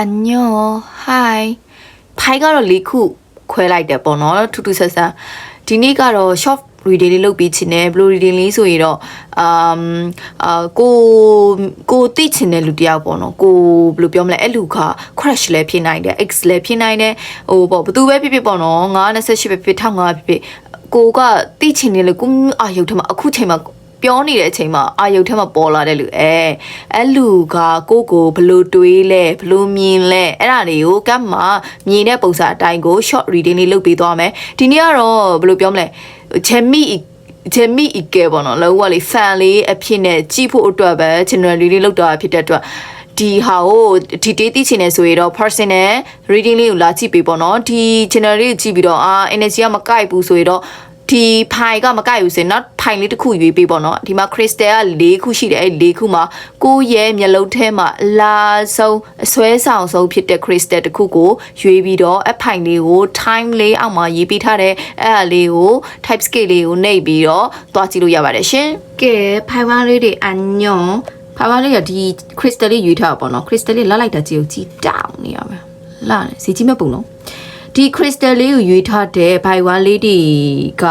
အညော hi ဖိုင်ကတော့လေးခုခွဲလိုက်တယ်ပေါ့နော်ထူးထူးဆန်းဆန်းဒီနေ့ကတော့ short reading လေးလုပ်ပြီးချင်တယ် blue reading လေးဆိုရင်တော့အမ်အာကိုကိုသိချင်တဲ့လူတစ်ယောက်ပေါ့နော်ကိုဘယ်လိုပြောမလဲအဲ့လူက crush လည်းဖြစ်နိုင်တယ် ex လည်းဖြစ်နိုင်တယ်ဟိုပေါ့ဘသူပဲဖြစ်ဖြစ်ပေါ့နော်928ပဲဖြစ်1500ဖြစ်ဖြစ်ကိုကသိချင်တယ်လေကိုအာရုပ်ထမအခုချိန်မှာ ပြောနေတဲ့အချိန်မှာအာယုတ်ထဲမှာပေါ်လာတဲ့လူအဲအဲ့လူကကိုကိုဘလို့တွေးလဲဘလို့မြင်လဲအဲ့ဒါတွေကိုကပ်မှာမြင်တဲ့ပုံစံအတိုင်းကို short reading လေးလုပ်ပေးသွားမယ်ဒီနေ့ကတော့ဘယ်လိုပြောမလဲချမ်မီချမ်မီအကဲပေါ့နော်လောကလေး fan လေးအဖြစ်နဲ့ကြည့်ဖို့အတွက်ပဲ channel လေးလေးလောက်တာဖြစ်တဲ့အတွက်ဒီဟာကိုဒီတေးသိချင်နေဆိုရင်တော့ personal reading လေးကိုလာကြည့်ပေးပေါ့နော်ဒီ channel လေးကိုကြည့်ပြီးတော့အာ energy ကမကိုက်ဘူးဆိုရင်တော့ ဒီဖိုင်ကမကိုက်ဘူးဆိုရင်နောက်ဖိုင်လေးတစ်ခုရွေးပေးပေါ့နော်ဒီမှာ crystal က၄ခုရှိတယ်အဲ့၄ခုမှာကိုယ့်ရဲ့မျက်လုံးထဲမှာအလားဆုံးအစွဲဆောင်ဆုံးဖြစ်တဲ့ crystal တစ်ခုကိုရွေးပြီးတော့အဖိုင်လေးကို time လေးအောက်မှာရေးပေးထားတဲ့အဲ့အလေးကို type scale လေးကိုနှိပ်ပြီးတော့တွားကြည့်လို့ရပါတယ်ရှင်ကဲဖိုင်ဝါလေးတွေအညွန်ဖိုင်ဝါလေးကဒီ crystal လေးရွေးထားပါပေါ့နော် crystal လေးလာလိုက်တာကြည့်ကိုကြည့်တောင်းနေရမယ်လာနေစီကြည့်မဲ့ပုံနော် ဒီ crystal လေးကိုရွေးထားတဲ့ by one lady က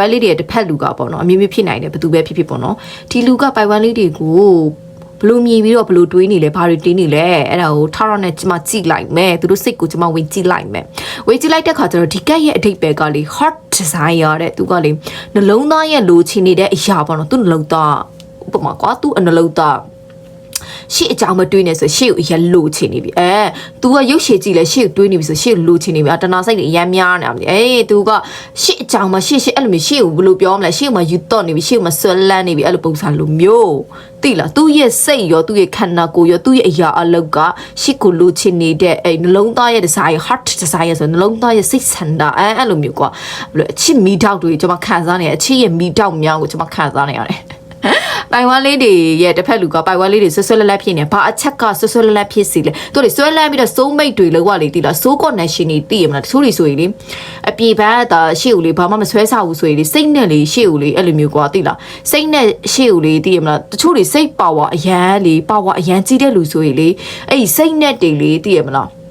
one lady ရဲ့တစ်ဖက်လူကပေါ့နော်အမျိုးမျိုးဖြစ်နိုင်တယ်ဘယ်သူပဲဖြစ်ဖြစ်ပေါ့နော်ဒီလူက by one lady ကိုဘလို့မြည်ပြီးတော့ဘလို့တွေးနေလဲဘာတွေတင်းနေလဲအဲ့ဒါကိုထောက်ထောက်နဲ့ကျမကြည့်လိုက်မယ်သူတို့စိတ်ကိုကျမဝင်ကြည့်လိုက်မယ်ဝင်ကြည့်လိုက်တဲ့ခါကျတော့ဒီကက်ရဲ့အဓိပ္ပာယ်ကလေ hot desire တဲ့သူကလေနှလုံးသားရဲ့လိုချင်နေတဲ့အရာပေါ့နော်သူနှလုံးသားဥပမာကွာသူအနှလုံးသား ရှေ့အကြောင်းမတွေးနေဆိုရှေ့ကိုအရလိုချင်နေပြီအဲ तू ကရုပ်ရှည်ကြည့်လဲရှေ့ကိုတွေးနေပြီဆိုရှေ့ကိုလိုချင်နေပြီအတနာစိတ်တွေအရမ်းများနေတာပြီအေး तू ကရှေ့အကြောင်းမရှေ့ရှေ့အဲ့လိုမျိုးရှေ့ကိုဘယ်လိုပြောမလဲရှေ့မှာယူတော့နေပြီရှေ့မှာဆွဲလန်းနေပြီအဲ့လိုပုံစံလိုမျိုးသိလားသူ့ရဲ့စိတ်ရောသူ့ရဲ့ခန္ဓာကိုယ်ရောသူ့ရဲ့အရာအလောက်ကရှေ့ကိုလိုချင်နေတဲ့အဲ့နှလုံးသားရဲ့ desire heart desire ဆိုနှလုံးသားရဲ့စိတ်ဆန္ဒအဲအဲ့လိုမျိုးကွာဘယ်လိုအချစ်မီတောက်တွေကျွန်မခံစားနေရအချစ်ရဲ့မီတောက်များကိုကျွန်မခံစားနေရတယ် ပိုင်ဝါလေးတွေရဲ့တစ်ဖက်လူကပိုင်ဝါလေးတွေဆွဆွလက်လက်ဖြစ်နေဘာအချက်ကဆွဆွလက်လက်ဖြစ်စီလဲသူတွေဆွဲလန်းပြီးတော့စိုးမိတ်တွေလောကလေးတီးလားစိုး connection တွေတီးရမလားတချို့တွေဆိုရင်လေအပြေပန်းတာရှေ့ဦးလေးဘာမှမဆွဲဆဘူးဆိုရင်လေစိတ်နဲ့လေရှေ့ဦးလေးအဲ့လိုမျိုးကွာတီးလားစိတ်နဲ့ရှေ့ဦးလေးတီးရမလားတချို့တွေစိတ်ပါဝါအရန်လေပါဝါအရန်ကြီးတဲ့လူဆိုရင်လေအဲ့ဒီစိတ်နဲ့တွေလေတီးရမလား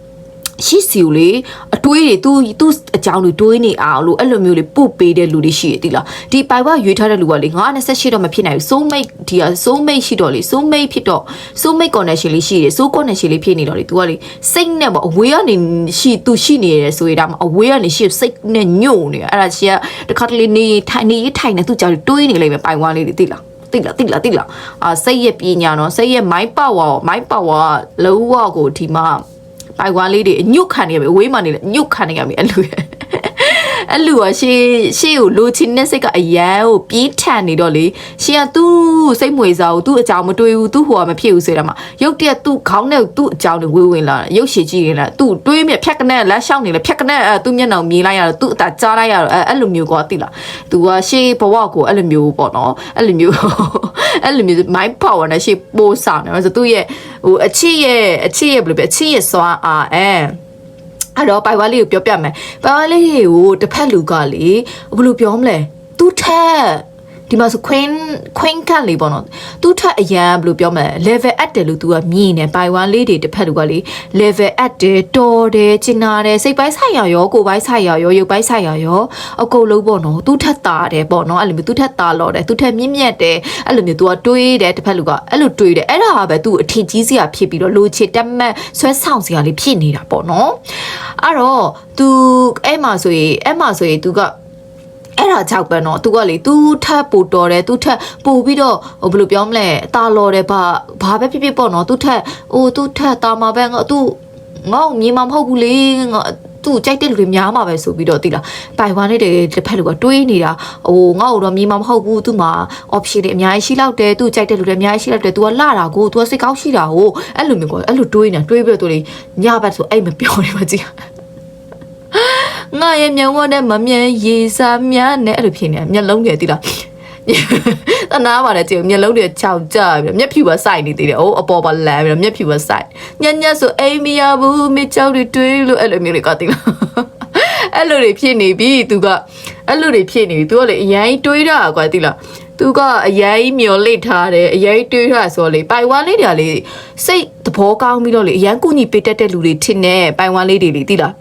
ရှိစီကိုလေအတွေးတွေသူသူအကြောင်းတွေတွေးနေအောင်လို့အဲ့လိုမျိုးလေပုတ်ပေးတဲ့လူတွေရှိရတိလားဒီပိုင်ဝရွေးထားတဲ့လူကလေ928တော့မဖြစ်နိုင်ဘူး soul mate ဒီက soul mate ရှိတော့လေ soul mate ဖြစ်တော့ soul mate connection လေးရှိတယ် soul connection လေးဖြစ်နေတော့လေ तू ကလေစိတ်နဲ့ပေါ့အဝေးကနေရှိ तू ရှိနေရတယ်ဆိုရင်ဒါမှအဝေးကနေရှိစိတ်နဲ့ညို့နေတာအဲ့ဒါရှိကတခါတလေနေထိုင်နေထိုင်နေ तू ကြောက်တွေးနေလိမ့်မယ်ပိုင်ဝလေးတွေတိလားတိလားတိလားတိလားအာစိတ်ရဲ့ပညာနော်စိတ်ရဲ့ mind power mind power လုံးဝကိုဒီမှာ ပိုက်ဝါလေးတွေအညွတ်ခံနေရပြီအဝေးမှနေလေညွတ်ခံနေရပြီအဲ့လို အဲ့လူကရှေးရှေးကိုလိုချင်တဲ့စိတ်ကအရန်ကိုပြေးထန်နေတော့လေရှေးကသူ့စိတ်မွေစားကိုသူ့အကြောင်းမတွေးဘူးသူ့ဟိုကမဖြစ်ဘူးဆိုတော့မှရုတ်တရက်သူ့ခေါင်းနဲ့သူ့အကြောင်းတွေဝေးဝင်လာရုပ်ရှည်ကြည့်နေလားသူ့တွေးမြဖြတ်ကနေလက်ရှောင်းနေလေဖြတ်ကနေအဲသူ့မျက်နှာမြင်လိုက်ရတော့သူ့အသာကြားလိုက်ရတော့အဲအဲ့လိုမျိုးကွာသိလားသူကရှေးဘဝကိုအဲ့လိုမျိုးပေါ့နော်အဲ့လိုမျိုးအဲ့လိုမျိုး mind power နဲ့ရှေးပိုးဆောင်နေဆိုသူ့ရဲ့ဟိုအချစ်ရဲ့အချစ်ရဲ့ဘယ်လိုပဲအချစ်ရဲ့စွမ်းအားအဲ အဲ့တော့ပိုင်ဝါလေးကိုပြောပြမယ်ပိုင်ဝါလေးကိုတစ်ဖက်လူကလေဘယ်လိုပြောမလဲသူ့ထက် ဒီမှာဆို queen queen ကလေးပေါ့နော်သူ့ထက်အရန်ဘယ်လိုပြောမလဲ level up တယ်လို့ तू ကမြင်နေပိုင်ဝမ်လေးတွေတစ်ဖက်လူကလေ level up တယ်တော်တယ်ကျင်နာတယ်စိတ်ပိုင်းဆိုင်ရာရောကိုယ်ပိုင်းဆိုင်ရာရောရုပ်ပိုင်းဆိုင်ရာရောအကုန်လုံးပေါ့နော်သူ့ထက်တာတယ်ပေါ့နော်အဲ့လိုမျိုးသူ့ထက်တာလော်တယ်သူ့ထက်မြင့်မြတ်တယ်အဲ့လိုမျိုး तू ကတွေးတယ်တစ်ဖက်လူကအဲ့လိုတွေးတယ်အဲ့ဒါပဲ तू အထင်ကြီးစရာဖြစ်ပြီးတော့လိုချစ်တက်မတ်ဆွဲဆောင်စရာလေးဖြစ်နေတာပေါ့နော်အဲ့တော့ तू အဲ့မှာဆိုရင်အဲ့မှာဆိုရင် तू က အဲ့ဒါကြောက်ပန်းတော့သူကလေသူထပ်ပူတော်တယ်သူထပ်ပူပြီးတော့ဟိုဘယ်လိုပြောမလဲအသာလော်တယ်ဘာဘာပဲဖြစ်ဖြစ်ပေါ့နော်သူထပ်ဟိုသူထပ်တာမှာပဲငါသူငေါ့မြေမှာမဟုတ်ဘူးလေငါသူ့ကြိုက်တဲ့လူတွေများမှာပဲဆိုပြီးတော့တိလာပိုင်ဝါနဲ့တကယ်တစ်ဖက်လူကတွေးနေတာဟိုငါ့ကိုတော့မြေမှာမဟုတ်ဘူးသူ့မှာ option တွေအများကြီးရှိလောက်တယ်သူ့ကြိုက်တဲ့လူတွေအများကြီးရှိလောက်တယ် तू ကလာတာကို तू ကစိတ်ကောင်းရှိတာကိုအဲ့လိုမျိုးကအဲ့လိုတွေးနေတာတွေးပြီးတော့ तू လေညဘက်ဆိုအဲ့မပြောနေပါကြည့် ငါရဲ့မျက်ဝန်းနဲ့မမြင်ရေစာများနဲ့အဲ့လိုဖြစ်နေတာမျက်လုံးတွေတိလားတနာပါတယ်ကြည့်မျက်လုံးတွေခြောက်ကြပြီးမျက်ဖြူပဲစိုက်နေသေးတယ်။အိုးအပေါ်ပါလမ်းပြီးမျက်ဖြူပဲစိုက်။ညညဆိုအိမ်မရဘူးမိချောက်တွေတွေးလို့အဲ့လိုမျိုးတွေကတိလား။အဲ့လိုတွေဖြစ်နေပြီသူကအဲ့လိုတွေဖြစ်နေပြီသူကလေအရင်တွေးတာကွာတိလားသူကအရင်မျောလိထားတယ်အရင်တွေးထားဆိုလေပိုင်ဝမ်လေးတွေကလေစိတ်သဘောကောင်းပြီးတော့လေအရင်ကုညီပေးတတ်တဲ့လူတွေထင်နေပိုင်ဝမ်လေးတွေလေသိလား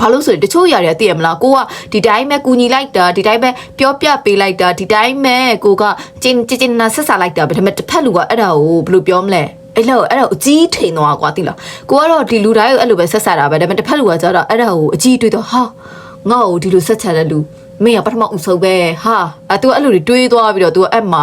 ဘာလို့ဆိုရင်တချို့ຢာတွေကသိရမလားကိုကဒီတိုင်းပဲကူညီလိုက်တာဒီတိုင်းပဲပြောပြပေးလိုက်တာဒီတိုင်းပဲကိုကကျင်ကျင်ကျင်နာဆက်စားလိုက်တာပဲဒါပေမဲ့တစ်ဖက်လူကအဲ့ဒါကိုဘယ်လိုပြောမလဲအဲ့လောက်အဲ့ဒါကိုအကြီးထိန်သွားကွာသိလားကိုကတော့ဒီလူတိုင်းကိုအဲ့လိုပဲဆက်စားတာပဲဒါပေမဲ့တစ်ဖက်လူကကျတော့အဲ့ဒါကိုအကြီးတွေးတော့ဟာငါ့ကိုဒီလိုဆက်ချတဲ့လူ မင်းကပထမအုပ်ဆုံးပဲဟာအဲ तू အဲ့လိုတွေတွေးသွားပြီးတော့ तू အဲ့မှာ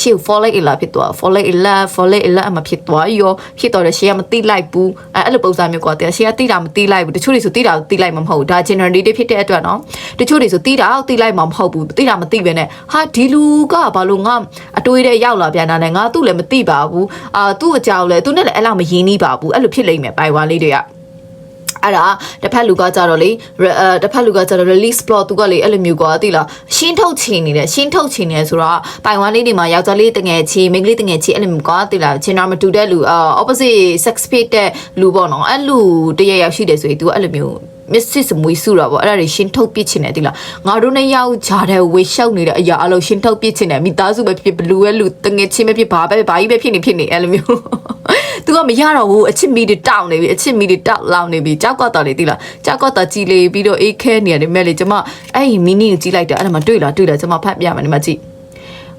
ရှေ့ fall like လာဖြစ်သွား fall like လာ fall like လာအမဖြစ်သွားရောဖြစ်တော့လေရှေ့ကမတိလိုက်ဘူးအဲအဲ့လိုပုံစံမျိုးကွာတဲ့ရှေ့ကတိတာမတိလိုက်ဘူးတချို့တွေဆိုတိတာတိလိုက်မှာမဟုတ်ဘူးဒါ generative ဖြစ်တဲ့အတွက်နော်တချို့တွေဆိုတိတာတိလိုက်မှာမဟုတ်ဘူးတိတာမတိပဲနဲ့ဟာဒီလူကဘာလို့ငါအတွေးတဲ့ရောက်လာပြန်တာလဲငါသူ့လည်းမတိပါဘူးအာသူ့အကြောင်းလဲသူနဲ့လည်းအဲ့လောက်မရင်းနှီးပါဘူးအဲ့လိုဖြစ်လိမ့်မယ်ပိုင်ဝါလေးတွေက အဲ့ဒါတစ်ဖက်လူကကြတော့လေအဲတစ်ဖက်လူကကြတော့ release plot သူကလေအဲ့လိုမျိုးကွာသိလားရှင်းထုတ်ချင်နေတယ်ရှင်းထုတ်ချင်နေဆိုတော့ပိုင်ဝမ်လေးတွေမှာယောက်ျားလေးတငယ်ချင်းမိန်းကလေးတငယ်ချင်းအဲ့လိုမျိုးကွာသိလားချင်းတော်မတူတဲ့လူအာ opposite sex fit တဲ့လူပေါ့နော်အဲ့လူတရရောက်ရှိတယ်ဆိုရင် तू အဲ့လိုမျိုး Mrs. မွေးစုတာပေါ့အဲ့ဒါတွေရှင်းထုတ်ပြစ်ချင်တယ်တိလားငါတို့နဲ့ရောက်ကြတဲ့ဝေရှောက်နေတဲ့အရာအလုံးရှင်းထုတ်ပြစ်ချင်တယ်မိသားစုပဲဖြစ်ဘလူးရဲ့လူတငယ်ချင်းပဲဖြစ်ဘာပဲဘာကြီးပဲဖြစ်နေဖြစ်နေအဲ့လိုမျိုး तू ကမရတော့ဘူးအချစ်မီတွေတောက်နေပြီအချစ်မီတွေတောက်လောင်နေပြီကြောက်ကတော့လေတိလားကြောက်ကတော့ကြည်လေပြီးတော့အေးခဲနေရတယ်မဲ့လေကျမအဲ့ဒီမီနီကိုကြည့်လိုက်တာအဲ့ဒါမှတွေ့လားတွေ့လားကျမဖတ်ပြမယ်ဒီမှာကြည့်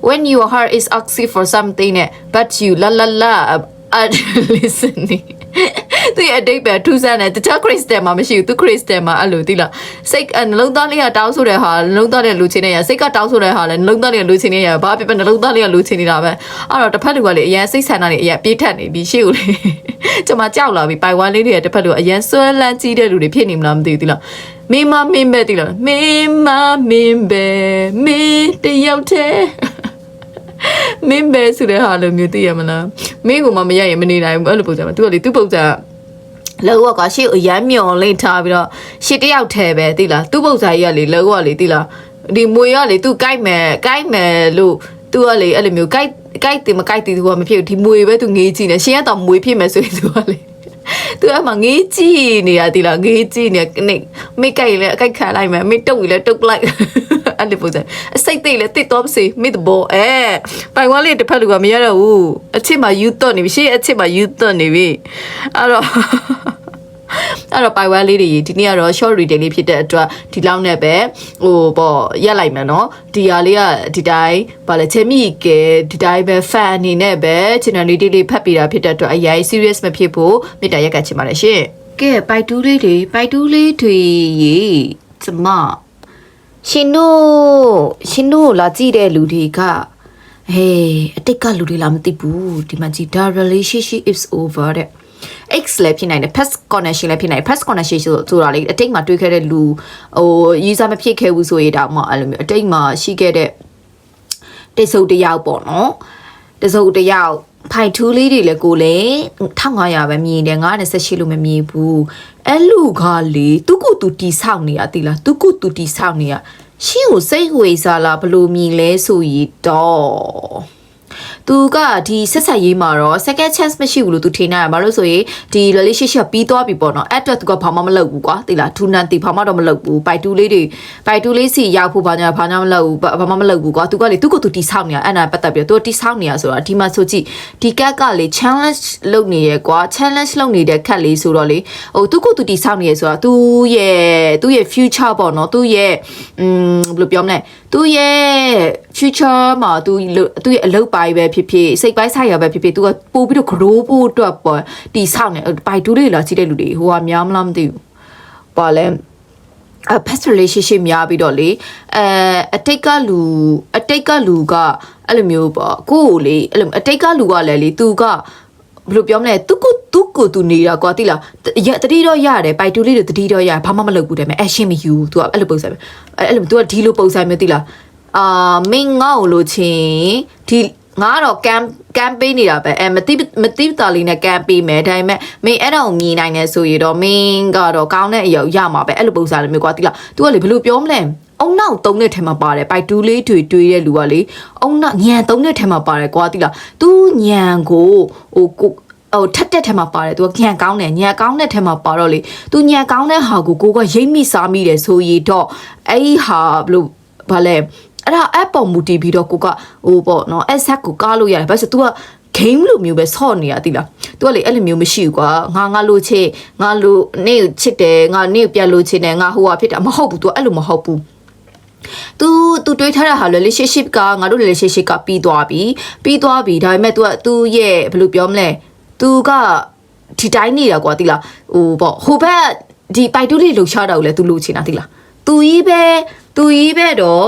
when your heart is asking for something နဲ့ but you la la la are listening သူရဲ့အတိတ်ပဲထူးဆန်းတယ်တခြား crystal မှာမရှိဘူးသူ crystal မှာအဲ့လိုသိလားစိတ်နှလုံးသားလေးကတောင်းဆိုတဲ့ဟာနှလုံးသားလေးလူချင်းနေရစိတ်ကတောင်းဆိုတဲ့ဟာလည်းနှလုံးသားလေးလူချင်းနေရဘာဖြစ်ဖြစ်နှလုံးသားလေးကလူချင်းနေတာပဲအဲ့တော့တစ်ဖက်လူကလေအရင်စိတ်ဆန္ဒနေအရင်ပြေးထက်နေပြီးရှေ့ကိုလေကျွန်မကြောက်လာပြီပိုင်ဝမ်လေးတွေတစ်ဖက်လူအရင်ဆွဲလန်းကြီးတဲ့လူတွေဖြစ်နေမလားမသိဘူးသိလားမင်းမမင်းပဲသိလားမင်းမမင်းပဲမင်းတယောက်တည်း မင်းပဲဆိုတဲ့ဟာလိုမျိုးသိရမလားမင်းကမှမရရင်မနေနိုင်ဘူးအဲ့လိုပုံစံမှာသူကလေသူ့ပုံစံလောကကရှေ့အရမ်းမျောလိမ့်ထားပြီးတော့ရှေ့တယောက်ထဲပဲသိလားသူ့ပုံစံကြီးကလေလောကလေသိလားဒီမွေကလေသူ့ကိုက်မယ်ကိုက်မယ်လို့သူကလေအဲ့လိုမျိုးကိုက်ကိုက်တယ်မကိုက်တယ်သူကမဖြစ်ဘူးဒီမွေပဲသူငေးကြည့်နေရှင်ကတော့မွေဖြစ်မယ်ဆိုရင်သူကလေ သူအမငေးကြည့်နေရတီလားငေးကြည့်နေနေမိတ်ကြိုက်လဲအကြိုက်ခံလိုက်မယ်မိတ်တုတ်လဲတုတ်လိုက်အဲ့လိုပုံစံအစိတ်သိလဲတစ်တော့စေမိတ်ဘောအဲပိုင်ဝါလေးတစ်ဖက်လူကမရတော့ဘူးအချစ်မှာယူတော့နေပြီရှေ့အချစ်မှာယူတော့နေပြီအဲ့တော့ အဲ့တော့ပိုင်ဝမ်လေးတွေဒီနေ့ကတော့ short reading လေးဖြစ်တဲ့အတွက်ဒီလောက်နဲ့ပဲဟိုပေါ့ရက်လိုက်မယ်နော်ဒီဟာလေးကဒီတိုင်းဗာလဲချေမိကဲဒီတိုင်းပဲ fan အနေနဲ့ပဲ channel လေးလေးဖတ်ပြတာဖြစ်တဲ့အတွက်အရင် serious မဖြစ်ဖို့မေတ္တာရက်ကချင်ပါတယ်ရှင်ကဲပိုက်တူးလေးတွေပိုက်တူးလေးတွေရေကျမရှင်တို့ရှင်တို့လာကြည့်တဲ့လူတွေကဟေးအတိတ်ကလူတွေလားမသိဘူးဒီမှာကြည့် the relationship is over တဲ့ X လည်းဖြစ်နိုင်တယ် past connection လည်းဖြစ်နိုင်တယ် past connection ဆိုဆိုတာလေအတိတ်မှာတွေ့ခဲ့တဲ့လူဟို user မဖြစ်ခဲ့ဘူးဆိုရင်တောင်မှအဲ့လိုမျိုးအတိတ်မှာရှိခဲ့တဲ့တိတ်ဆုပ်တယောက်ပေါ့နော်တစုပ်တယောက်ဖိုင်ထူးလေးတွေလည်းကိုလေ1500ပဲမြင်တယ်928လို့မမြင်ဘူးအဲ့လူကလေသူကသူတီဆောက်နေရတိလားသူကသူတီဆောက်နေရရှင်းကိုစိတ်ဝေစားလားဘလို့မြင်လဲဆိုရတော့ သူကဒီဆက်ဆက်ရေးမှာတော့ second chance မရှိဘူးလို့သူထင်နေတာဘာလို့ဆိုရင်ဒီ relationship ပြီးသွားပြီပေါ့နော်အဲ့အတွက်သူကဘာမှမလုပ်ဘူးကွာသိလားထူနန်တီဘာမှတော့မလုပ်ဘူးပိုက်တူးလေးတွေပိုက်တူးလေးစီရောက်ဖို့ဘာညာဘာညာမလုပ်ဘူးဘာမှမလုပ်ဘူးကွာသူကလေသူကသူတီဆောက်နေတာအဲ့နာပတ်သက်ပြီးတော့သူတီဆောက်နေတာဆိုတော့ဒီမှာဆိုကြည့်ဒီကက်ကလေ challenge လုပ်နေရကွာ challenge လုပ်နေတဲ့ခက်လေးဆိုတော့လေဟိုသူကသူတီဆောက်နေရဆိုတော့သူရဲ့သူရဲ့ future ပေါ့နော်သူရဲ့อืมဘယ်လိုပြောမလဲသူရဲ့ future မှာသူသူရဲ့အလုပ်ပိုင်းပဲဖြစ်ဖြစ်စိတ်ပိုင်းဆိုင်ရာပဲဖြစ်ဖြစ်သူကပို့ပြီးတော့ grow ဖို့အတွက်ပေါ့တီဆောက်နေပိုက်တူးလေးလာကြည့်တဲ့လူတွေဟိုကများမလားမသိဘူးပါလဲအ past relationship များပြီးတော့လေအဲအတိတ်ကလူအတိတ်ကလူကအဲ့လိုမျိုးပေါ့ကိုယ့်ကိုလေအဲ့လိုအတိတ်ကလူကလည်းလေသူကဘယ်လိုပြောမလဲသူကိုသူကိုသူနေတာကွာတိလားရတတိတော့ရတယ်ပိုက်တူလေးတွေတတိတော့ရဘာမှမလုပ်ဘူးတဲ့မဲ့ action မယူသူကအဲ့လိုပုံစံပဲအဲ့လို तू ကဒီလိုပုံစံမျိုးတိလားအာမင်းငေါ့လို့ချင်းဒီ ငါကတော့ကမ်ကမ်ပေးနေတာပဲအဲမတိမတိတာလေးနဲ့ကမ်ပေးမယ်ဒါပေမဲ့မင်းအဲ့ဒါကိုမြင်နိုင်တယ်ဆိုရင်တော့မင်းကတော့ကောင်းတဲ့အရာရမှာပဲအဲ့လိုပုံစံမျိုးကွာတိလား तू ကလေဘယ်လိုပြောမလဲအုံနောက်သုံးတဲ့ထဲမှာပါတယ်ပိုက်တူးလေးတွေတွေးတဲ့လူကလေအုံနောက်ညံသုံးတဲ့ထဲမှာပါတယ်ကွာတိလားသူညံကိုဟိုကိုဟိုထက်တဲ့ထဲမှာပါတယ်သူကညံကောင်းတယ်ညံကောင်းတဲ့ထဲမှာပါတော့လေသူညံကောင်းတဲ့ဟာကိုကိုကရိမ့်မိစားမိတယ်ဆိုရင်တော့အဲ့ဒီဟာဘလို့ဘာလဲ အဲ့ဒါ app ပေါ်မူတည်ပြီးတော့ကိုကဟိုပေါ့နော် asset ကိုကားလို့ရတယ်ဘာလို့ဆို तू က game လိုမျိုးပဲဆော့နေရတိလား तू ကလေအဲ့လိုမျိုးမရှိဘူးကွာငါငါလိုချစ်ငါလိုနေကိုချစ်တယ်ငါနေကိုပြန်လိုချင်တယ်ငါဟိုဟာဖြစ်တာမဟုတ်ဘူး तू အဲ့လိုမဟုတ်ဘူး तू तू တွေးထားတဲ့ဟာ relationship ကငါတို့ relationship ကပြီးသွားပြီပြီးသွားပြီဒါပေမဲ့ तू က तू ရဲ့ဘယ်လိုပြောမလဲ तू ကဒီတိုင်းနေတာကွာတိလားဟိုပေါ့ဟိုဘက်ဒီပိုက်တူးလေးလှူရှားတာကိုလည်း तू လိုချင်တာတိလား तू ကြီးပဲ तू ကြီးပဲတော့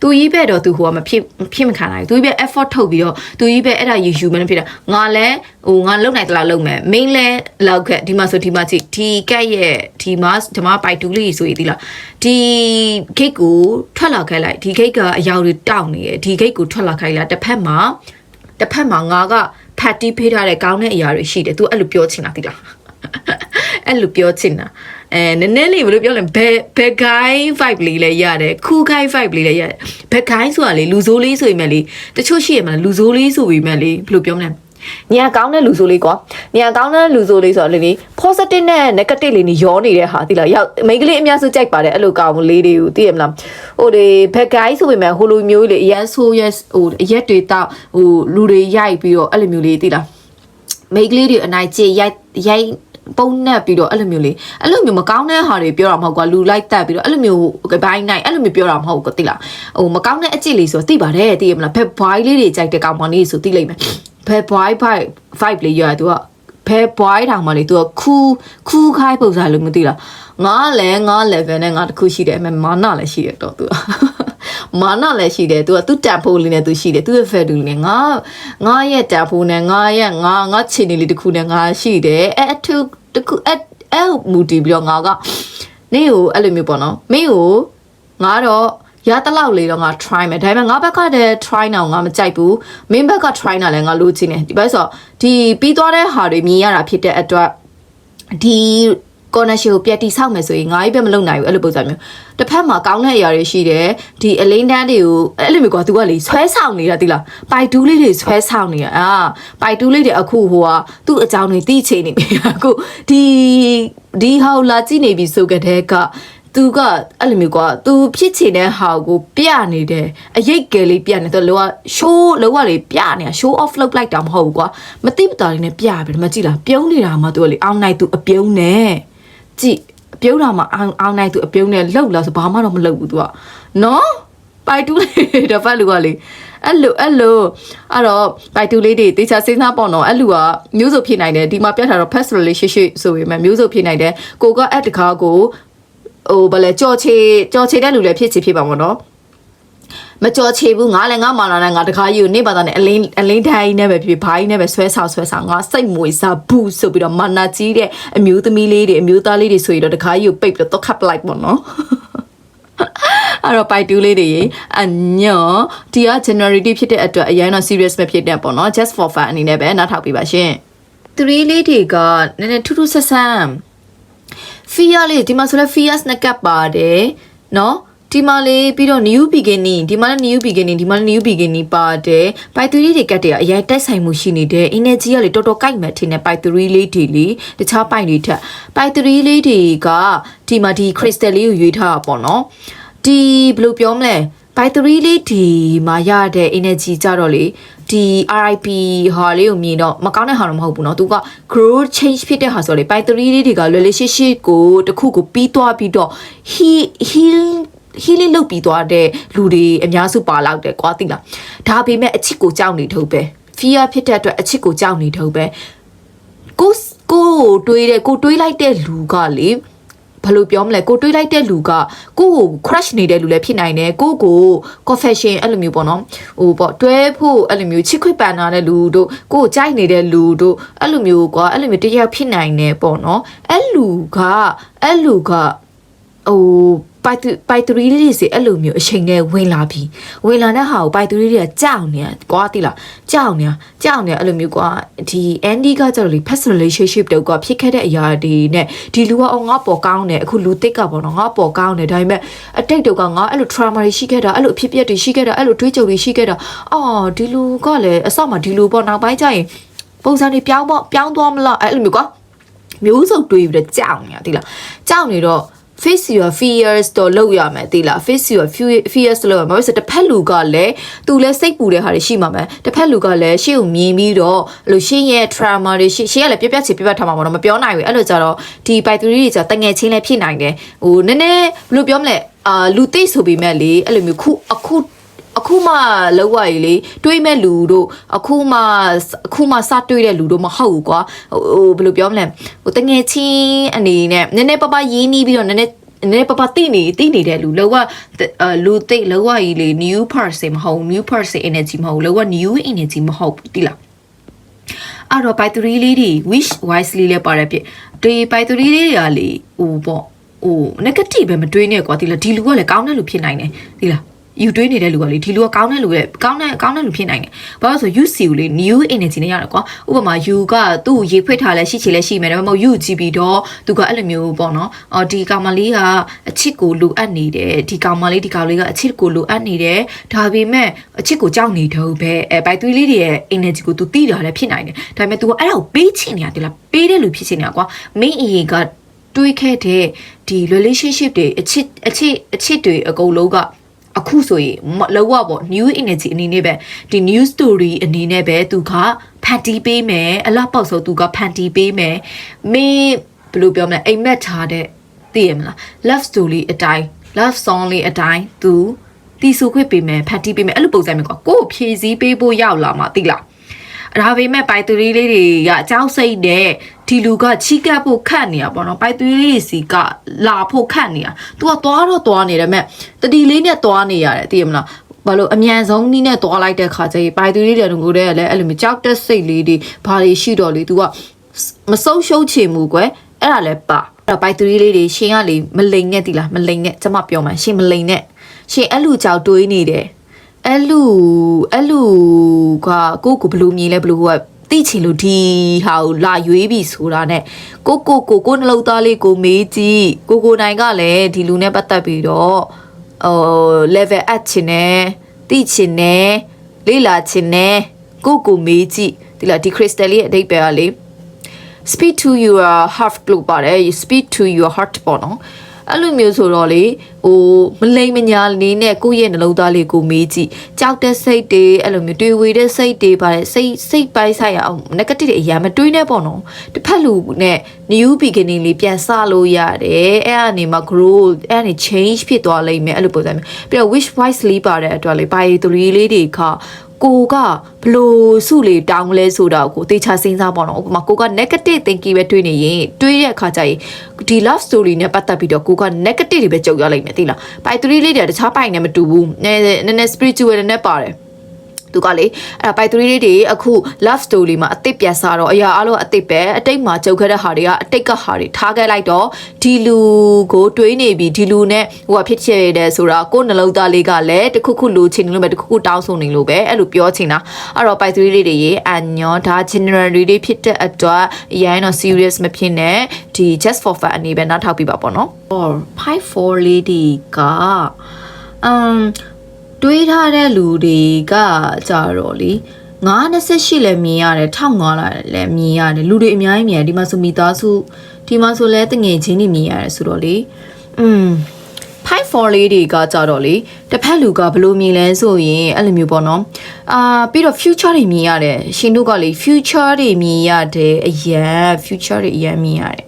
သူကြီးပဲတော့သူဟိုကမဖြစ်မဖြစ်မခံနိုင်ဘူးသူကြီးပဲ effort ထုတ်ပြီးတော့သူကြီးပဲအဲ့ဒါယူယူမနေဖြစ်တာငါလဲဟိုငါလုံနိုင်တလားလုံမယ် main လဲလောက်ခက်ဒီမှာဆိုဒီမှာကြည့်ဒီကက်ရဲ့ဒီမှာဒီမှာပိုက်တူးလေးဆိုရည်သီလားဒီဂိတ်ကိုထွက်လာခဲ့လိုက်ဒီဂိတ်ကအယောင်တွေတောက်နေရဒီဂိတ်ကိုထွက်လာခိုင်းလိုက်တစ်ဖက်မှာတစ်ဖက်မှာငါကဖတ်တီးဖေးထားတဲ့ကောင်းတဲ့အရာတွေရှိတယ်သူအဲ့လိုပြောချင်တာသီလားအဲ့လိုပြောချင်တာ အဲနည်းနည်းလေးဘယ်လိုပြောလဲဘယ်ဘယ် guy vibe လေးလဲရတယ်ခူ guy vibe လေးလဲရတယ်ဘယ် guy ဆိုတာလေလူဆိုးလေးဆိုရင်မဲ့လေတချို့ရှိရမလားလူဆိုးလေးဆိုပြီးမဲ့လေဘယ်လိုပြောမလဲညာကောင်းတဲ့လူဆိုးလေးကွာညာကောင်းတဲ့လူဆိုးလေးဆိုတော့လေလေ positive နဲ့ negative လေးနေရောနေတဲ့ဟာသိလားရောက်မိန်းကလေးအများစုကြိုက်ပါတယ်အဲ့လိုကောင်းလေးတွေကိုသိရမလားဟိုလေဘက် guy ဆိုပေမဲ့ဟိုလိုမျိုးလေအရန်ဆိုးရက်ဟိုအရက်တွေတောက်ဟိုလူတွေရိုက်ပြီးတော့အဲ့လိုမျိုးလေးသိလားမိတ်ကလေးတွေအနိုင်ကျရိုက်ရိုက် ပုံနဲ့ပြီးတော့အဲ့လိုမျိုးလေးအဲ့လိုမျိုးမကောင်းတဲ့ဟာတွေပြောတာမဟုတ်ကွာလူလိုက်တက်ပြီးတော့အဲ့လိုမျိုးဘိုင်းနိုင်အဲ့လိုမျိုးပြောတာမဟုတ်ဘူးတိလားဟိုမကောင်းတဲ့အကြည့်လေးဆိုသိပါတယ်သိရမလားဘက်ဘွိုင်းလေးတွေကြိုက်တဲ့ကောင်မလေးဆိုသိလိမ့်မယ်ဘက်ဘွိုင်း vibe vibe လေးရသူကဘယ်ဘွိုင်းတောင်မှလေ तू ကခူးခူးခိုင်းပုံစံလို့မသိလားငါလည်းငါ level နဲ့ငါတစ်ခုရှိတယ်အမေမာနလည်းရှိတယ်တော့ तू မာနလည်းရှိတယ် तू ကသူ့တန်ဖိုးလေးနဲ့ तू ရှိတယ်သူ့ရဲ့ value လေးငါငါရဲ့တန်ဖိုးနဲ့ငါရဲ့ငါငါချင်နေလေးတစ်ခုနဲ့ငါရှိတယ်အဲ့အထုတစ်ခုအဲ့အဲ့မူတည်ပြီးတော့ငါကနေကိုအဲ့လိုမျိုးပေါ့နော်မင်းကိုငါတော့ရတလောက်လေတော့ငါ try မယ်ဒါပေမဲ့ငါဘက်ကတည်း try တော့ငါမကြိုက်ဘူးမင်းဘက်က try တာလည်းငါလိုချင်တယ်ဒီဘက်ဆိုဒီပြီးသွားတဲ့ဟာတွေမြင်ရတာဖြစ်တဲ့အတွက်ဒီ connection ကိုပြတ်တိဆောက်မယ်ဆိုရင်ငါကြီးပဲမလုပ်နိုင်ဘူးအဲ့လိုပုံစံမျိုးတစ်ဖက်မှာကောင်းတဲ့အရာတွေရှိတယ်ဒီအလင်းတန်းတွေကိုအဲ့လိုမျိုးကွာ तू ကလေဆွဲဆောင်နေတာတိလားပိုက်တူးလေးတွေဆွဲဆောင်နေတာအာပိုက်တူးလေးတွေအခုဟိုဟာသူ့အကြောင်းတွေသိချင်နေပြီအခုဒီဒီဟောက်လာကြည့်နေပြီဆိုကြတဲ့ကသူကအဲ့လိုမျိုးကွာ तू ဖြစ်ချင်တဲ့ဟာကိုပြနေတယ်အရိတ်ကလေးပြနေတော့လောက show လောကလေးပြနေတာ show off လုပ်လိုက်တာမဟုတ်ဘူးကွာမသိမတာလေးနဲ့ပြပြီမကြည့်လားပြုံးနေတာမှ तू ကလေအောင်းနိုင် तू အပြုံးနဲ့ ကြည့်အပြုံးတာမှအောင်းအောင်းနိုင် तू အပြုံးနဲ့လှုပ်လာဆိုဘာမှတော့မလှုပ်ဘူး तू ကနော်ပိုက်တူးလေးတစ်ဖက်လူကလေအဲ့လိုအဲ့လိုအဲ့တော့ပိုက်တူးလေးတွေတေချာစဉ်းစားပေါ့နော်အဲ့လူကမျိုးစုံဖြစ်နိုင်တယ်ဒီမှာပြထားတော့ past relationship ဆိုပေမဲ့မျိုးစုံဖြစ်နိုင်တယ်ကိုကအဲ့တကားကိုဟိုဗလဲကြော်ချေကြော်ချေတဲ့လူလည်းဖြစ်ချင်ဖြစ်ပါမို့နော် မကြော်ချေဘူးငါလည်းငါမာနာနဲ့ငါတကားယူနေပါသားနဲ့အလင်းအလင်းတိုင်းနဲ့ပဲဖြစ်ဘိုင်းနဲ့ပဲဆွဲဆောက်ဆွဲဆောက်ငါစိတ်မွေစားဘူးဆိုပြီးတော့မာနာကြီးတဲ့အမျိုးသမီးလေးတွေအမျိုးသားလေးတွေဆိုရင်တော့တကားယူပိတ်ပြီးတော့တော့ခတ်ပလိုက်ပေါ့နော်အဲ့တော့ပိုက်တူးလေးတွေရေအညောဒီက generity ဖြစ်တဲ့အတွက်အရင်တော့ serious မဖြစ်တဲ့ပေါ့နော် just for fun အနေနဲ့ပဲနားထောင်ပြပါရှင်3လေးတွေကနည်းနည်းထူးထူးဆန်းဆန်း fear လေးဒီမှာဆိုလဲ fears နဲ့ကပ်ပါတယ်နော် ဒီမှာလေးပြီးတော့ new beginning ဒီမှာလည်း new beginning ဒီမှာလည်း new beginning ပါတယ်ပိုက်3လေးတွေကတ်တွေကအရင်တိုက်ဆိုင်မှုရှိနေတယ် energy ကလေတော်တော်ကိုက်မှထင်တယ်ပိုက်3လေးတွေလေတခြားပိုက်တွေထက်ပိုက်3လေးတွေကဒီမှာဒီ crystal လေးကိုရွေးထားတာပေါ့နော်ဒီဘယ်လိုပြောမလဲဘိုက်3လေးဒီမှာရတဲ့ energy ကြတော့လေဒီ RIP ဟာလေးကိုမြင်တော့မကောင်းတဲ့ဟာတော့မဟုတ်ဘူးเนาะသူက grow change ဖြစ်တဲ့ဟာဆိုလေဘိုက်3လေးတွေက relationship ကိုတခုကိုပြီးသွားပြီးတော့ heal heal healing လုပ်ပြီးသွားတဲ့လူတွေအများစုပါလောက်တယ်ကွာသိလားဒါပေမဲ့အချစ်ကိုကြောက်နေထုတ်ပဲ fear ဖြစ်တဲ့အတွက်အချစ်ကိုကြောက်နေထုတ်ပဲကိုကိုတွေးတဲ့ကိုတွေးလိုက်တဲ့လူကလေဘယ်လိုပြောမလဲကိုတွေးလိုက်တဲ့လူကကိုကို crush နေတဲ့လူလည်းဖြစ်နိုင်တယ်ကိုကို confession အဲ့လိုမျိုးပေါ့နော်ဟိုပေါ့တွဲဖို့အဲ့လိုမျိုးချစ်ခွေပန်နာတဲ့လူတို့ကိုကိုကြိုက်နေတဲ့လူတို့အဲ့လိုမျိုးကွာအဲ့လိုမျိုးတရားဖြစ်နိုင်တယ်ပေါ့နော်အဲ့လူကအဲ့လူကဟို ပိုက်ပိုက်တူရီလေးစီအဲ့လိုမျိုးအချိန်နဲ့ဝင်လာပြီဝင်လာတဲ့ဟာကိုပိုက်တူရီတွေကကြောက်နေတာကွာတိလားကြောက်နေတာကြောက်နေတာအဲ့လိုမျိုးကွာဒီ Andy ကကျတော့လေ past relationship တုန်းကဖြစ်ခဲ့တဲ့အရာတွေနဲ့ဒီလူကအော်ငါပေါ်ကောင်းတယ်အခုလူတစ်ကပေါ့နော်ငါပေါ်ကောင်းတယ်ဒါပေမဲ့အတိတ်တုန်းကငါအဲ့လို trauma တွေရှိခဲ့တာအဲ့လိုအဖြစ်အပျက်တွေရှိခဲ့တာအဲ့လိုတွေးကြုံတွေရှိခဲ့တာအော်ဒီလူကလည်းအစမှဒီလူပေါ့နောက်ပိုင်းကျရင်ပုံစံတွေပြောင်းပေါ့ပြောင်းသွားမလားအဲ့လိုမျိုးကွာမျိုးစုံတွေးပြီးတော့ကြောက်နေတာတိလားကြောက်နေတော့ face your fears တော့လောက်ရမယ်သိလား face your fear- fears လို့ရမယ်ဘာလို့လဲဆိုတော့တစ်ဖက်လူကလည်းသူလည်းစိတ်ပူတဲ့ဟာတွေရှိမှာမယ်တစ်ဖက်လူကလည်းရှေ့ကိုမြင်ပြီးတော့အဲ့လိုရှေ့ရဲ့ trauma တွေရှေ့ရှေ့ကလည်းပြပြချေပြပြထားမှာပေါ့နော်မပြောနိုင်ဘူးအဲ့လိုကြတော့ဒီ python တွေကြတငယ်ချင်းလည်းဖြစ်နိုင်တယ်ဟိုနည်းနည်းဘယ်လိုပြောမလဲအာလူသိဆိုပေမဲ့လေအဲ့လိုမျိုးခုအခု အခုမှလောက်ရည်လေတွေးမဲ့လူတို့အခုမှအခုမှစတွေးတဲ့လူတို့မဟုတ်ဘူးကွာဟိုဘယ်လိုပြောမလဲဟိုတငယ်ချင်းအနေနဲ့နည်းနည်းပပရင်းနှီးပြီးတော့နည်းနည်းနည်းပပတိနေတိနေတဲ့လူလောကလူသိလောကကြီးလေ new person မဟုတ် new person energy မဟုတ်လောက new energy မဟုတ်ဘူးတိလားအဲ့တော့ battery လေးတွေ wish wisely လဲပါရပြဒီ battery လေးတွေကလေဟိုပေါ့ဟို negative ပဲမတွေးနဲ့ကွာဒီလားဒီလူကလည်းကောင်းတဲ့လူဖြစ်နိုင်တယ်ဒီလား ယူတွေးနေတဲ့လူကလေဒီလူကကောင်းတဲ့လူရဲ့ကောင်းတဲ့ကောင်းတဲ့လူဖြစ်နိုင်တယ်။ဘာလို့ဆို UC ကိုလေ new energy နဲ့ရတယ်ကွာ။ဥပမာ you ကသူ့ကိုရေဖွင့်ထားလဲရှိချင်လဲရှိမယ်ဒါပေမဲ့ you ကြည့်ပြီးတော့သူကအဲ့လိုမျိုးပေါ့နော်။အော်ဒီကောင်မလေးကအချစ်ကိုလိုအပ်နေတယ်။ဒီကောင်မလေးဒီကောင်လေးကအချစ်ကိုလိုအပ်နေတယ်။ဒါပေမဲ့အချစ်ကိုကြောက်နေတော့ပဲအဲဘိုက်သွေးလေးတွေရဲ့ energy ကို तू တိတာလည်းဖြစ်နိုင်တယ်။ဒါပေမဲ့ तू ကအဲ့ဒါကိုပေးချင်နေတာတိလားပေးတဲ့လူဖြစ်ချင်နေတာကွာ။ main အရင်ကတွေးခဲ့တဲ့ဒီ relationship တွေအချစ်အချစ်အချစ်တွေအကုန်လုံးက အခုဆိုရင်လောကပေါ့ new energy အနေနဲ့ပဲဒီ new story အနေနဲ့ပဲသူကဖန်တီးပေးမယ်အလားပေါက်ဆိုသူကဖန်တီးပေးမယ်မင်းဘယ်လိုပြောမလဲအိမ်မက်ထားတဲ့သိရမလား love story အတိုင်း love song လေးအတိုင်းသူတီးဆိုခွင့်ပေးမယ်ဖန်တီးပေးမယ်အဲ့လိုပုံစံမျိုးကကိုယ်ဖြည့်စည်းပေးဖို့ရောက်လာမှာသိလားဒါပေမဲ့ပိုက်သူလေးလေးတွေကကြောက်စိတ်တဲ့ ဒီလူကချီကပ်ဖို့ခတ်နေတာပေါ့နော်ပိုက်သွေးလေးစီကလာဖို့ခတ်နေတာ။ तू ကသွားတော့သွားနေတယ်မဲ့တတိလေးနဲ့သွားနေရတယ်သိရမလား။ဘာလို့အမြန်ဆုံးနီးနဲ့သွားလိုက်တဲ့ခါကျရင်ပိုက်သွေးလေးတွေကိုတည်းကလည်းအဲ့လိုမျိုးကြောက်တဲ့စိတ်လေးတွေဘာတွေရှိတော့လေ तू ကမဆုံးရှုံးချင်ဘူးကွယ်အဲ့ဒါလည်းပါအဲ့တော့ပိုက်သွေးလေးတွေရှင်ကလေမလိန်နဲ့တိလားမလိန်နဲ့ကျမပြောမှရှင်မလိန်နဲ့ရှင်အဲ့လူကြောက်တွေးနေတယ်အဲ့လူအဲ့လူကကိုကိုဘလူးမြင်လဲဘလူးက တိချင်လို့ဒီဟာကိုလာရွေးပြီဆိုတာနဲ့ကိုကိုကိုကိုနှလုံးသားလေးကိုမေးကြည့်ကိုကိုနိုင်ကလည်းဒီလူနဲ့ပတ်သက်ပြီးတော့ဟို level up ချင်တယ်တိချင်တယ်လေ့လာချင်တယ်ကိုကိုမေးကြည့်ဒီလားဒီ crystal လေးရဲ့အဓိပ္ပာယ်ကလေ speed to your heart လို့ပါတယ် speed to your heart ပေါ့နော်အဲ့လိုမျိုးဆိုတော့လေ ဟိုမလိမ်မညာလေးနဲ့ကိုယ့်ရဲ့နှလုံးသားလေးကိုမေးကြည့်ကြောက်တဲ့စိတ်တွေအဲ့လိုမျိုးတွေးဝေတဲ့စိတ်တွေပါတယ်စိတ်စိတ်ပိုင်းဆိုင်ရအောင် negative တွေအရာမတွေးနဲ့ပေါ့နော်တစ်ဖက်လူနဲ့ new beginning လေးပြန်စလို့ရတယ်အဲ့အနေမှာ grow အဲ့အနေ change ဖြစ်သွားလိမ့်မယ်အဲ့လိုပုံစံမျိုးပြီးတော့ wish wisely ပါတဲ့အတွက်လေပါရီသူလေးတွေက ကိုကဘလို့စုလေတောင်းလဲဆိုတာကိုတေချာစဉ်းစားပေါ့နော်ဥပမာကိုက negative thinking ပဲတွေးနေရင်တွေးတဲ့အခါကျရင်ဒီ love story နဲ့ပတ်သက်ပြီးတော့ကိုက negative တွေပဲကြုံရလိမ့်မယ်သိလားပိုက်3လေးတွေတခြားပိုက်နဲ့မတူဘူးနည်းနည်း spiritual နဲ့ပါတယ် သူကလေအဲ့ပိုက်3လေးတွေအခု love story မှာအစ်စ်ပြန်စားတော့အရာအလုံးအစ်စ်ပဲအတိတ်မှာကြုံခဲ့တဲ့ဟာတွေကအတိတ်ကဟာတွေထားခဲ့လိုက်တော့ဒီလူကိုတွေးနေပြီဒီလူနဲ့ဟိုကဖြစ်ချင်တယ်ဆိုတာကိုယ်နှလုံးသားလေးကလည်းတခုခုလိုချင်နေလို့ပဲတခုခုတောင်းဆိုနေလို့ပဲအဲ့လိုပြောချင်တာအဲ့တော့ပိုက်3လေးတွေရေအညောဒါ general လေးဖြစ်တဲ့အတွက်အရင်တော့ serious မဖြစ်နဲ့ဒီ just for fun အနေပဲနားထောက်ပြပါပေါ့နော် or 5 4လေးတွေက um တွေးထားတဲ့လူတွေကကြတော့လေ928လည်းမြင်ရတယ်1500လည်းမြင်ရတယ်လူတွေအများကြီးမြင်တယ်ဒီမှာဆိုမိသားစုဒီမှာဆိုလဲတငယ်ချင်းတွေမြင်ရတယ်ဆိုတော့လေอืม5 4လေးတွေကကြတော့လေတစ်ဖက်လူကဘလို့မြင်လဲဆိုရင်အဲ့လိုမျိုးပေါ့နော်အာပြီးတော့ future တွေမြင်ရတယ်ရှင်တို့ကလေ future တွေမြင်ရတယ်အရန် future တွေအရန်မြင်ရတယ်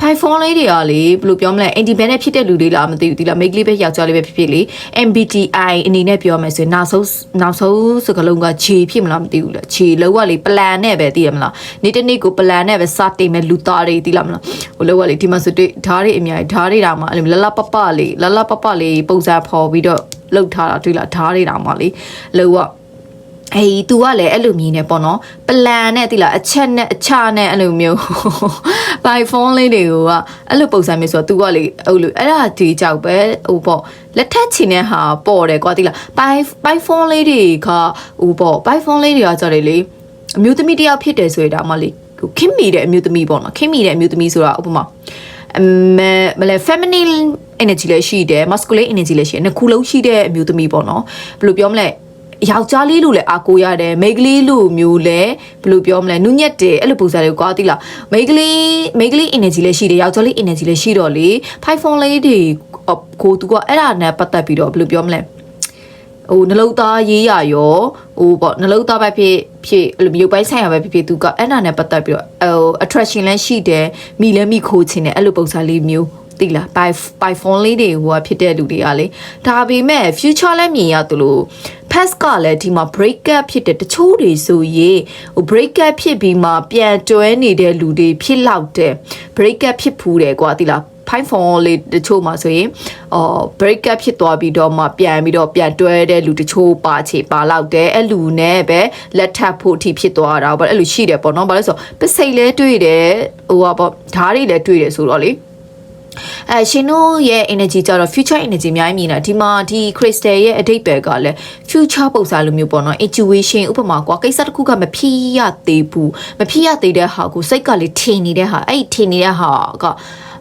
Python လေးတွေကလေဘယ်လိုပြောမလဲ independent ဖြစ်တဲ့လူတွေလားမသိဘူးဒီလား make လေးပဲယောက်ျားလေးပဲဖြစ်ဖြစ်လေ MBTI အနေနဲ့ပြောမယ်ဆိုရင်နောက်ဆုံးနောက်ဆုံးစကားလုံးက J ဖြစ်မလားမသိဘူးလား J လောကလေ plan နဲ့ပဲသိရမလားနေ့တစ်နေ့ကို plan နဲ့ပဲစတင်မဲ့လူသားတွေသိလားမလားဟိုလောကလေဒီမှာဆိုတွေ့ဓာတ်တွေအများကြီးဓာတ်တွေတောင်မှအဲ့လိုလလပပလေးလလပပလေးပုံစံဖော်ပြီးတော့လှုပ်ထားတာတွေ့လားဓာတ်တွေတောင်မှလေလောက အေး तू ကလည်းအဲ့လိုမြင်နေပေါ့နော်ပလန်နဲ့တိလားအချက်နဲ့အချနဲ့အဲ့လိုမျိုး by phone လေးတွေကအဲ့လိုပုံစံမျိုးဆိုတော့ तू ကလေအဲ့လိုအဲ့ဒါဒီကြောက်ပဲဟိုပေါ့လက်ထက်ချင်တဲ့ဟာပေါ်တယ်ကွာတိလား by by phone လေးတွေကဟိုပေါ့ by phone လေးတွေကကြတယ်လေအမျိုးသမီးတယောက်ဖြစ်တယ်ဆိုရတာမှလေဟိုခင်မိတဲ့အမျိုးသမီးပေါ့နော်ခင်မိတဲ့အမျိုးသမီးဆိုတာဥပမာအမမလဲ feminine energy လည်းရှိတယ် masculine energy လည်းရှိတယ်နှစ်ခုလုံးရှိတဲ့အမျိုးသမီးပေါ့နော်ဘယ်လိုပြောမလဲ ယောက်ျားလေးလို့လည်းအားကိုးရတယ်မိန်းကလေးလို့မျိုးလည်းဘယ်လိုပြောမလဲနုညက်တယ်အဲ့လိုပုံစံတွေကိုကွာသိလားမိန်းကလေးမိန်းကလေး energy လည်းရှိတယ်ယောက်ျားလေး energy လည်းရှိတော့လေ five phone လေးတွေကိုသူကအဲ့ဒါနဲ့ပတ်သက်ပြီးတော့ဘယ်လိုပြောမလဲဟိုနှလုံးသားရေးရရောဟိုပေါ့နှလုံးသားပဲဖြစ်ဖြစ်အဲ့လိုမျိုးပိုင်းဆိုင်ရပဲဖြစ်ဖြစ်သူကအဲ့ဒါနဲ့ပတ်သက်ပြီးတော့ဟို attraction လည်းရှိတယ်မိလည်းမိခိုးခြင်းတယ်အဲ့လိုပုံစံလေးမျိုးတိလား by by phone လေးတွေဟိုဖြစ်တဲ့လူတွေကလေဒါပေမဲ့ future လည်းမြင်ရသလို past ကလည်းဒီမှာ break up ဖြစ်တဲ့တချို့တွေဆိုရင်ဟို break up ဖြစ်ပြီးမှပြန်တွဲနေတဲ့လူတွေဖြစ်လောက်တဲ့ break up ဖြစ်ဖူးတယ်ကွာတိလား five phone လေးတချို့မှာဆိုရင်အော် break up ဖြစ်သွားပြီးတော့မှပြန်ပြီးတော့ပြန်တွဲတဲ့လူတချို့ပါချေပါလောက်တယ်အဲ့လူနဲ့ပဲလက်ထပ်ဖို့အထိဖြစ်သွားတာပေါ့အဲ့လိုရှိတယ်ပေါ့နော်ဘာလို့လဲဆိုတော့ပစိတ်လဲတွေ့တယ်ဟိုပါပေါ့ဓာတ်တွေလည်းတွေ့တယ်ဆိုတော့လေ အဲရှင်တို့ရဲ့ energy ကြတော့ future energy အများကြီးမြင်တာဒီမှာဒီ crystal ရဲ့အဓိပ္ပာယ်ကလည်း future ပုံစံလိုမျိုးပေါ့နော် intuition ဥပမာကွာကိစ္စတစ်ခုကမဖြစ်ရသေးဘူးမဖြစ်ရသေးတဲ့ဟာကိုစိတ်ကလေထင်နေတဲ့ဟာအဲ့ဒီထင်နေတဲ့ဟာက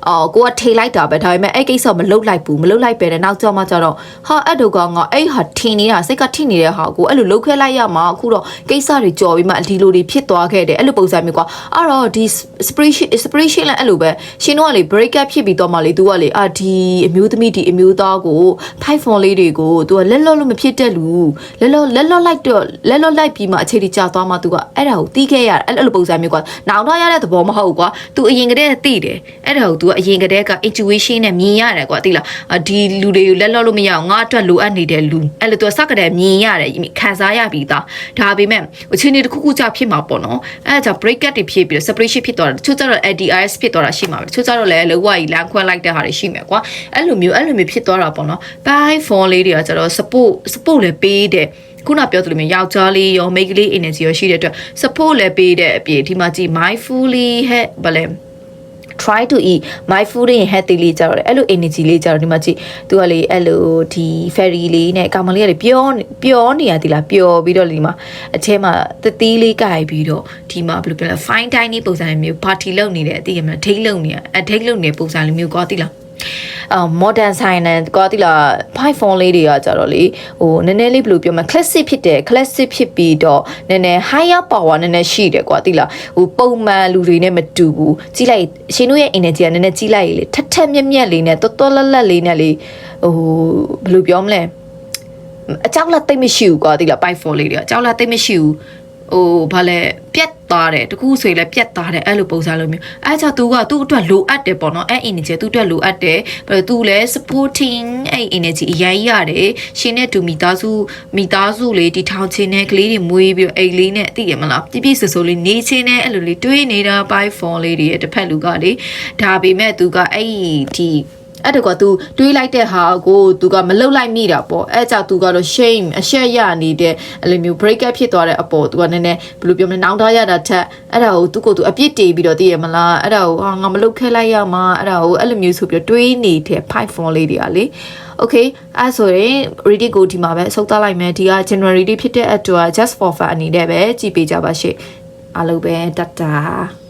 အော်ကိုကထိလိုက်တာပဲဒါပေမဲ့အဲ့ကိစ္စမလုတ်လိုက်ဘူးမလုတ်လိုက်ပဲတဲ့နောက်ကျမှကျတော့ဟာအဲ့ဒုကငါအဲ့ဟာထင်နေတာစိတ်ကထင်နေတဲ့ဟာကိုအဲ့လိုလုတ်ခဲလိုက်ရမှာအခုတော့ကိစ္စတွေကြော်ပြီးမှဒီလိုတွေဖြစ်သွားခဲ့တယ်အဲ့လိုပုံစံမျိုးကွာအဲ့တော့ဒီ separation separation လည်းအဲ့လိုပဲရှင်တို့ကလေ break up ဖြစ်ပြီးတော့မှလေ तू ကလေအာဒီအမျိုးသမီးဒီအမျိုးသားကို five phone လေးတွေကို तू ကလက်လော့လို့မဖြစ်တဲ့လူလက်လော့လက်လော့လိုက်တော့လက်လော့လိုက်ပြီးမှအခြေတီကြာသွားမှ तू ကအဲ့ဒါကိုတီးခဲ့ရတယ်အဲ့လိုပုံစံမျိုးကွာနောင်တော့ရတဲ့သဘောမဟုတ်ဘူးကွာ तू အရင်ကတည်းကသိတယ်အဲ့ဒါကို तू ကအရင်ကတည်းက intuition နဲ့မြင်ရတယ်ကွာသိလားအာဒီလူတွေကိုလက်လော့လို့မရအောင်ငါအတွက်လိုအပ်နေတဲ့လူအဲ့လို तू စကတည်းမြင်ရတယ်ခံစားရပြီးသားဒါပေမဲ့အခြေအနေတစ်ခုခုကြာဖြစ်မှာပေါ့နော်အဲ့ဒါကြောင့် break up တွေဖြစ်ပြီးတော့ separation ဖြစ်သွားတယ်တချို့ကျတော့ ADIS ဖြစ်သွားတာရှိမှာပဲတချို့ကျတော့လည်းလောကကြီးလမ်းခွဲလိုက်တဲ့ဟာတွေရှိမယ်ကွာအဲ့လိုမျိုးအဲ့လိုမျိုးဖြစ်သွားတာပေါ့နော် by phone လေးတွေကကျတော့ support support လည်းပေးတယ်ခုနပြောသလိုမျိုးယောက်ျားလေးရောမိန်းကလေး energy ရောရှိတဲ့အတွက် support လည်းပေးတဲ့အပြင်ဒီမှာကြည့် mindfully ဟဲ့ဗလဲ try to eat mindful ရင် healthy လေးကြတော့တယ်အဲ့လို energy လေးကြတော့ဒီမှာကြည့်သူကလေအဲ့လိုဒီ fairy လေးနဲ့ကောင်မလေးကလေပျောပျောနေရဒီလားပျောပြီးတော့ဒီမှာအထဲမှာတသီးလေးကြိုက်ပြီးတော့ဒီမှာဘယ်လိုပြောလဲ fine dining ပုံစံမျိုး party လုပ်နေတဲ့အတိအမှန်ဒိတ်လုပ်နေရအဒိတ်လုပ်နေတဲ့ပုံစံလေးမျိုးကွာတိလား အော် modern science နဲ့ကွာတိလား five phone လေးတွေကကြတော့လေဟိုနည်းနည်းလေးဘယ်လိုပြောမလဲ classic ဖြစ်တယ် classic ဖြစ်ပြီးတော့နည်းနည်း higher power နည်းနည်းရှိတယ်ကွာတိလားဟိုပုံမှန်လူတွေနဲ့မတူဘူးကြည့်လိုက်ရှင်တို့ရဲ့ energy ကနည်းနည်းကြည့်လိုက်လေထက်ထက်မြက်မြက်လေးနဲ့တော်တော်လက်လက်လေးနဲ့လေဟိုဘယ်လိုပြောမလဲအကြောက်လက်သိမ့်မရှိဘူးကွာတိလား pipe phone လေးတွေကအကြောက်လက်သိမ့်မရှိဘူးဟိုဘာလဲပြက် သွားတယ်တကူဆိုရင်လည်းပြက်သွားတယ်အဲ့လိုပုံစံလိုမျိုးအဲ့ကြောင့် तू ကသူ့အတွက်လိုအပ်တယ်ပေါ့နော်အဲ့ energy သူ့အတွက်လိုအပ်တယ်ပြီးတော့ तू လည်း supporting အဲ့ energy အရင်ရတယ်ရှင်နဲ့တူမိသားစုမိသားစုလေးတီထောင်ချင်းနဲ့ကလေးတွေမွေးပြီးတော့အိတ်လေးနဲ့သိရမလားပြပြဆဆလေးနေချင်းနဲ့အဲ့လိုလေးတွေးနေတာ by phone လေးတွေရဲ့တစ်ဖက်လူကလေဒါပေမဲ့ तू ကအဲ့ဒီ အဲ့တော့က तू တွေးလိုက်တဲ့ဟာကို तू ကမလှုပ်လိုက်မိတာပေါ့အဲ့ကြောင့် तू ကတော့ shame အရှက်ရနေတဲ့အဲ့လိုမျိုး break up ဖြစ်သွားတဲ့အပေါ် तू ကနည်းနည်းဘယ်လိုပြောမလဲနောင်တရတာထက်အဲ့ဒါကို तू ကို तू အပြစ်တေးပြီးတော့သိရမလားအဲ့ဒါကိုဟာငါမလှုပ်ခဲလိုက်ရမှာအဲ့ဒါကိုအဲ့လိုမျိုးဆိုပြီးတွေးနေတဲ့ pipe phone လေးတွေကလေ okay အဲ့ဆိုရင် ready ကိုဒီမှာပဲအဆုံးသတ်လိုက်မယ်ဒီက January ဖြစ်တဲ့အတွက် just for fun အနေနဲ့ပဲကြည့်ပေးကြပါရှင့်အားလုံးပဲတတ်တာ